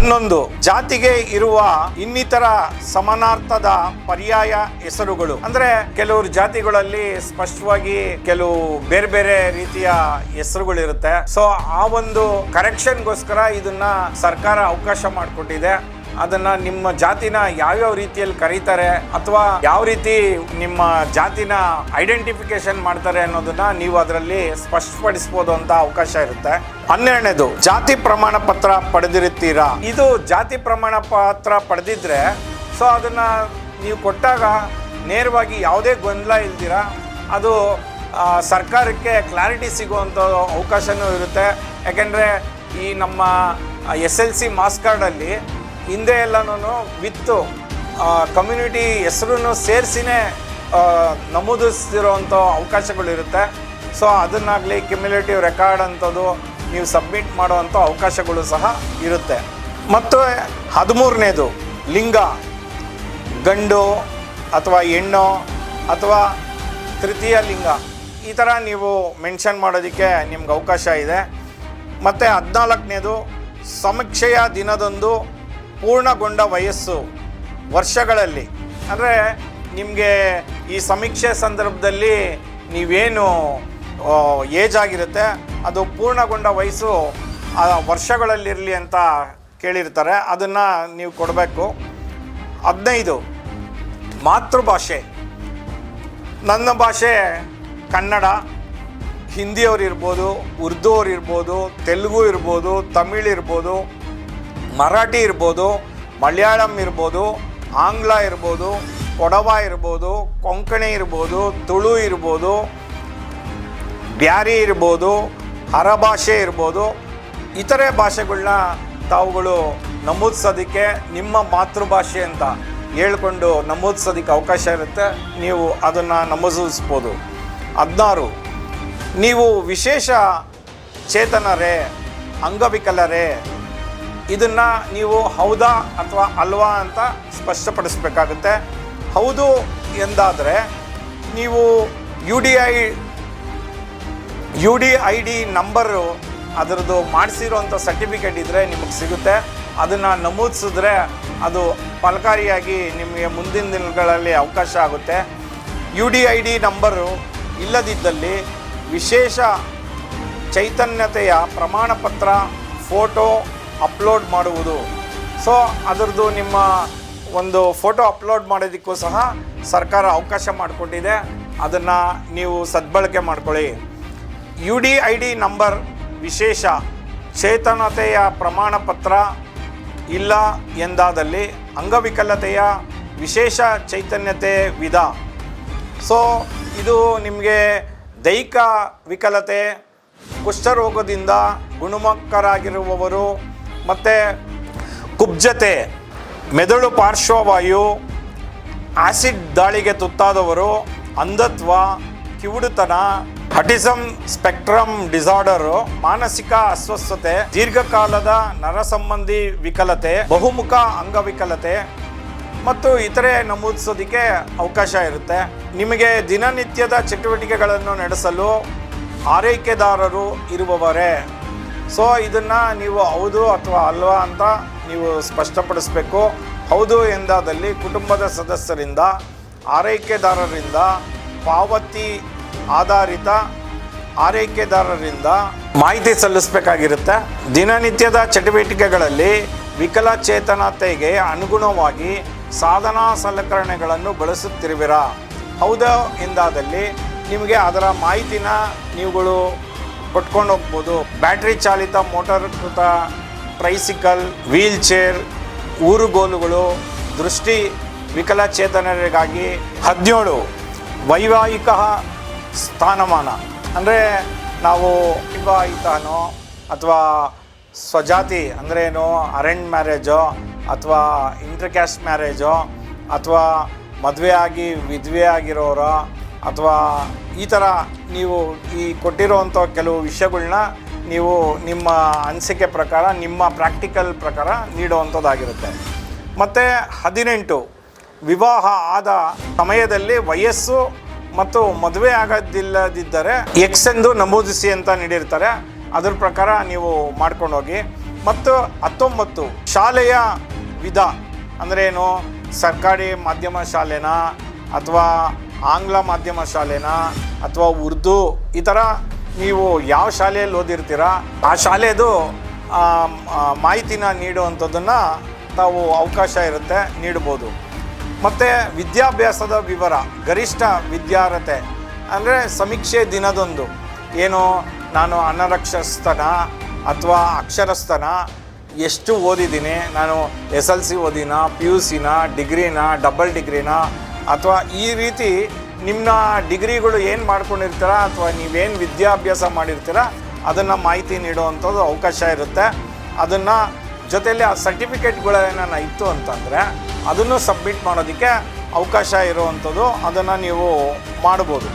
ಹನ್ನೊಂದು. ಜಾತಿಗೆ ಇರುವ ಇನ್ನಿತರ ಸಮಾನಾರ್ಥದ ಪರ್ಯಾಯ ಹೆಸರುಗಳು. ಅಂದ್ರೆ ಕೆಲವರು ಜಾತಿಗಳಲ್ಲಿ ಸ್ಪಷ್ಟವಾಗಿ ಕೆಲವು ಬೇರೆ ಬೇರೆ ರೀತಿಯ ಹೆಸರುಗಳಿರುತ್ತೆ. ಸೊ ಆ ಒಂದು ಕರೆಕ್ಷನ್ಗೋಸ್ಕರ ಇದನ್ನ ಸರ್ಕಾರ ಅವಕಾಶ ಮಾಡಿಕೊಟ್ಟಿದೆ. ಅದನ್ನ ನಿಮ್ಮ ಜಾತಿನ ಯಾವ್ಯಾವ ರೀತಿಯಲ್ಲಿ ಕರೀತಾರೆ ಅಥವಾ ಯಾವ ರೀತಿ ನಿಮ್ಮ ಜಾತಿನ ಐಡೆಂಟಿಫಿಕೇಶನ್ ಮಾಡ್ತಾರೆ ಅನ್ನೋದನ್ನ ನೀವು ಅದರಲ್ಲಿ ಸ್ಪಷ್ಟಪಡಿಸಬಹುದು ಅಂತ ಅವಕಾಶ ಇರುತ್ತೆ. ಹನ್ನೆರಡನೇದು, ಜಾತಿ ಪ್ರಮಾಣ ಪತ್ರ ಪಡೆದಿರುತ್ತೀರಾ? ಇದು ಜಾತಿ ಪ್ರಮಾಣ ಪತ್ರ ಪಡೆದಿದ್ರೆ ಸೊ ಅದನ್ನ ನೀವು ಕೊಟ್ಟಾಗ ನೇರವಾಗಿ ಯಾವುದೇ ಗೊಂದಲ ಇಲ್ದಿರ ಅದು ಸರ್ಕಾರಕ್ಕೆ ಕ್ಲಾರಿಟಿ ಸಿಗುವಂಥ ಅವಕಾಶನೂ ಇರುತ್ತೆ. ಯಾಕೆಂದರೆ ಈ ನಮ್ಮ ಎಸ್ ಎಲ್ ಸಿ ಮಾಸ್ ಕಾರ್ಡಲ್ಲಿ ಹಿಂದೆ ಎಲ್ಲನೂ ವಿತ್ತು ಕಮ್ಯುನಿಟಿ ಹೆಸರನ್ನು ಸೇರಿಸಿನೇ ನಮೂದಿಸ್ತಿರೋವಂಥ ಅವಕಾಶಗಳಿರುತ್ತೆ. ಸೊ ಅದನ್ನಾಗಲಿ ಕ್ಯುಮ್ಯುಲೇಟಿವ್ ರೆಕಾರ್ಡ್ ಅಂಥದ್ದು ನೀವು ಸಬ್ಮಿಟ್ ಮಾಡುವಂಥ ಅವಕಾಶಗಳು ಸಹ ಇರುತ್ತೆ. ಮತ್ತು ಹದಿಮೂರನೇದು, ಲಿಂಗ. ಗಂಡು ಅಥವಾ ಹೆಣ್ಣು ಅಥವಾ ತೃತೀಯ ಲಿಂಗ. ಈ ಥರ ನೀವು ಮೆನ್ಷನ್ ಮಾಡೋದಕ್ಕೆ ನಿಮ್ಗೆ ಅವಕಾಶ ಇದೆ. ಮತ್ತು ಹದಿನಾಲ್ಕನೇದು, ಸಮೀಕ್ಷೆಯ ದಿನದಂದು ಪೂರ್ಣಗೊಂಡ ವಯಸ್ಸು ವರ್ಷಗಳಲ್ಲಿ. ಅಂದರೆ ನಿಮಗೆ ಈ ಸಮೀಕ್ಷೆ ಸಂದರ್ಭದಲ್ಲಿ ನೀವೇನು ಏಜ್ ಆಗಿರುತ್ತೆ, ಅದು ಪೂರ್ಣಗೊಂಡ ವಯಸ್ಸು ವರ್ಷಗಳಲ್ಲಿರಲಿ ಅಂತ ಕೇಳಿರ್ತಾರೆ. ಅದನ್ನು ನೀವು ಕೊಡಬೇಕು. ಹದಿನೈದು, ಮಾತೃಭಾಷೆ. ನನ್ನ ಭಾಷೆ ಕನ್ನಡ. ಹಿಂದಿಯವ್ರು ಇರ್ಬೋದು ಉರ್ದು ಅವ್ರು ಇರ್ಬೋದು ತೆಲುಗು ಇರ್ಬೋದು, ತಮಿಳ್ ಇರ್ಬೋದು ಮರಾಠಿ ಇರ್ಬೋದು, ಮಲಯಾಳಂ ಇರ್ಬೋದು, ಆಂಗ್ಲ ಇರ್ಬೋದು, ಕೊಡವ ಇರ್ಬೋದು, ಕೊಂಕಣಿ ಇರ್ಬೋದು, ತುಳು ಇರ್ಬೋದು, ಬ್ಯಾರಿ ಇರ್ಬೋದು, ಹರಭಾಷೆ ಇರ್ಬೋದು, ಇತರೆ ಭಾಷೆಗಳನ್ನ ತಾವುಗಳು ನಮೂದಿಸೋದಕ್ಕೆ ನಿಮ್ಮ ಮಾತೃಭಾಷೆ ಅಂತ ಹೇಳ್ಕೊಂಡು ನಮೂದಿಸೋದಕ್ಕೆ ಅವಕಾಶ ಇರುತ್ತೆ. ನೀವು ಅದನ್ನು ನಮೂದಿಸ್ಬೋದು. ಹದಿನಾರು, ನೀವು ವಿಶೇಷ ಚೇತನರೇ, ಅಂಗವಿಕಲರೇ ಇದನ್ನು ನೀವು ಹೌದಾ ಅಥವಾ ಅಲ್ವಾ ಅಂತ ಸ್ಪಷ್ಟಪಡಿಸಬೇಕಾಗುತ್ತೆ. ಹೌದು ಎಂದಾದರೆ ನೀವು U D I U D I D number ಅದರದ್ದು ಮಾಡಿಸಿರುವಂಥ ಸರ್ಟಿಫಿಕೇಟ್ ಇದ್ದರೆ ನಿಮಗೆ ಸಿಗುತ್ತೆ. ಅದನ್ನು ನಮೂದಿಸಿದ್ರೆ ಅದು ಫಲಕಾರಿಯಾಗಿ ನಿಮಗೆ ಮುಂದಿನ ದಿನಗಳಲ್ಲಿ ಅವಕಾಶ ಆಗುತ್ತೆ. U D I D number ಇಲ್ಲದಿದ್ದಲ್ಲಿ ವಿಶೇಷ ಚೈತನ್ಯತೆಯ ಪ್ರಮಾಣಪತ್ರ, ಫೋಟೋ ಅಪ್ಲೋಡ್ ಮಾಡುವುದು. ಸೊ ಅದರದ್ದು ನಿಮ್ಮ ಒಂದು ಫೋಟೋ ಅಪ್ಲೋಡ್ ಮಾಡೋದಕ್ಕೂ ಸಹ ಸರ್ಕಾರ ಅವಕಾಶ ಮಾಡಿಕೊಟ್ಟಿದೆ. ಅದನ್ನು ನೀವು ಸದ್ಬಳಕೆ ಮಾಡ್ಕೊಳ್ಳಿ. U D I D number ವಿಶೇಷ ಚೇತನತೆಯ ಪ್ರಮಾಣ ಪತ್ರ ಇಲ್ಲ ಎಂದಾದಲ್ಲಿ ಅಂಗವಿಕಲತೆಯ ವಿಶೇಷ ಚೈತನ್ಯತೆ ವಿಧ. ಸೊ ಇದು ನಿಮಗೆ ದೈಹಿಕ ವಿಕಲತೆ, ಕುಷ್ಠರೋಗದಿಂದ ಗುಣಮುಖರಾಗಿರುವವರು ಮತ್ತು ಕುಬ್ಜತೆ, ಮೆದುಳು ಪಾರ್ಶ್ವವಾಯು, ಆಸಿಡ್ ದಾಳಿಗೆ ತುತ್ತಾದವರು, ಅಂಧತ್ವ, ಕಿವುಡುತನ ಹಟಿಸಮ್ ಸ್ಪೆಕ್ಟ್ರಮ್ ಡಿಸಾರ್ಡರು, ಮಾನಸಿಕ ಅಸ್ವಸ್ಥತೆ, ದೀರ್ಘಕಾಲದ ನರಸಂಬಂಧಿ ವಿಕಲತೆ, ಬಹುಮುಖ ಅಂಗವಿಕಲತೆ ಮತ್ತು ಇತರೆ ನಮೂದಿಸೋದಕ್ಕೆ ಅವಕಾಶ ಇರುತ್ತೆ. ನಿಮಗೆ ದಿನನಿತ್ಯದ ಚಟುವಟಿಕೆಗಳನ್ನು ನಡೆಸಲು ಆರೈಕೆದಾರರು ಇರುವವರೇ. ಸೊ ಇದನ್ನು ನೀವು ಹೌದು ಅಥವಾ ಅಲ್ವಾ ಅಂತ ನೀವು ಸ್ಪಷ್ಟಪಡಿಸಬೇಕು. ಹೌದು ಎಂದಾದಲ್ಲಿ ಕುಟುಂಬದ ಸದಸ್ಯರಿಂದ, ಆರೈಕೆದಾರರಿಂದ, ಪಾವತಿ ಆಧಾರಿತ ಆರೈಕೆದಾರರಿಂದ ಮಾಹಿತಿ ಸಲ್ಲಿಸಬೇಕಾಗಿರುತ್ತೆ. ದಿನನಿತ್ಯದ ಚಟುವಟಿಕೆಗಳಲ್ಲಿ ವಿಕಲಚೇತನತೆಗೆ ಅನುಗುಣವಾಗಿ ಸಾಧನ ಸಲಕರಣೆಗಳನ್ನು ಬಳಸುತ್ತಿರುವಿರಾ? ಹೌದು ಎಂದಾದಲ್ಲಿ ನಿಮಗೆ ಅದರ ಮಾಹಿತಿನ ನೀವುಗಳು ಕೊಟ್ಕೊಂಡು ಹೋಗ್ಬೋದು. ಬ್ಯಾಟ್ರಿ ಚಾಲಿತ, ಮೋಟಾರ್ ಕೃತ ಟ್ರೈಸಿಕಲ್ ವೀಲ್ ಚೇರ್ ಊರುಗೋಲುಗಳು ದೃಷ್ಟಿ ವಿಕಲಚೇತನರಿಗಾಗಿ ಹದಿನೇಳು ವೈವಾಹಿಕ ಸ್ಥಾನಮಾನ. ಅಂದರೆ ನಾವು ವಿವಾಹಿತನೋ ಅಥವಾ ಸ್ವಜಾತಿ ಅಂದರೆ ಏನು ಅರೇಂಜ್ ಮ್ಯಾರೇಜೋ ಅಥವಾ ಇಂಟರ್ ಕ್ಯಾಸ್ಟ್ ಮ್ಯಾರೇಜೋ ಅಥವಾ ಮದುವೆಯಾಗಿ ಆಗಿ ವಿಧವೆ ಅಥವಾ ಈ ಥರ ನೀವು ಈ ಕೊಟ್ಟಿರುವಂಥ ಕೆಲವು ವಿಷಯಗಳನ್ನ ನೀವು ನಿಮ್ಮ ಅನಿಸಿಕೆ ಪ್ರಕಾರ, ನಿಮ್ಮ ಪ್ರಾಕ್ಟಿಕಲ್ ಪ್ರಕಾರ ನೀಡುವಂಥದ್ದಾಗಿರುತ್ತೆ. ಮತ್ತು ಹದಿನೆಂಟು, ವಿವಾಹ ಆದ ಸಮಯದಲ್ಲಿ ವಯಸ್ಸು ಮತ್ತು ಮದುವೆ ಆಗೋದಿಲ್ಲದಿದ್ದರೆ ಎಕ್ಸ್ ಎಂದು ನಮೂದಿಸಿ ಅಂತ ನೀಡಿರ್ತಾರೆ. ಅದರ ಪ್ರಕಾರ ನೀವು ಮಾಡ್ಕೊಂಡು ಹೋಗಿ ಮತ್ತು ಹತ್ತೊಂಬತ್ತು, ಶಾಲೆಯ ವಿಧ ಅಂದರೆ ಏನು? ಸರ್ಕಾರಿ ಮಾಧ್ಯಮ ಶಾಲೆನಾ ಅಥವಾ ಆಂಗ್ಲ ಮಾಧ್ಯಮ ಶಾಲೆನಾ ಅಥವಾ ಉರ್ದು, ಈ ಥರ ನೀವು ಯಾವ ಶಾಲೆಯಲ್ಲಿ ಓದಿರ್ತೀರಾ, ಆ ಶಾಲೆದು ಮಾಹಿತಿನ ನೀಡುವಂಥದ್ದನ್ನು ತಾವು ಅವಕಾಶ ಇರುತ್ತೆ, ನೀಡ್ಬೋದು. ಮತ್ತು ವಿದ್ಯಾಭ್ಯಾಸದ ವಿವರ, ಗರಿಷ್ಠ ವಿದ್ಯಾರ್ಹತೆ, ಅಂದರೆ ಸಮೀಕ್ಷೆ ದಿನದೊಂದು. ಏನು, ನಾನು ಅನರಕ್ಷಸ್ಥನ ಅಥವಾ ಅಕ್ಷರಸ್ಥನ ಎಷ್ಟು ಓದಿದ್ದೀನಿ, ನಾನು ಎಸ್ ಎಲ್ ಸಿ ಓದಿನ, ಪಿ ಯು ಸಿನ ಡಿಗ್ರಿನ ಡಬಲ್ ಡಿಗ್ರಿನ ಅಥವಾ ಈ ರೀತಿ ನಿಮ್ಮ ಡಿಗ್ರಿಗಳು ಏನು ಮಾಡ್ಕೊಂಡಿರ್ತೀರ ಅಥವಾ ನೀವೇನು ವಿದ್ಯಾಭ್ಯಾಸ ಮಾಡಿರ್ತೀರ, ಅದನ್ನು ಮಾಹಿತಿ ನೀಡುವಂಥದ್ದು ಅವಕಾಶ ಇರುತ್ತೆ. ಅದನ್ನು ಜೊತೆಯಲ್ಲಿ ಆ ಸರ್ಟಿಫಿಕೇಟ್ಗಳೇನ ಇತ್ತು ಅಂತಂದರೆ, ಅದನ್ನು ಸಬ್ಮಿಟ್ ಮಾಡೋದಕ್ಕೆ ಅವಕಾಶ ಇರುವಂಥದ್ದು, ಅದನ್ನು ನೀವು ಮಾಡ್ಬೋದು.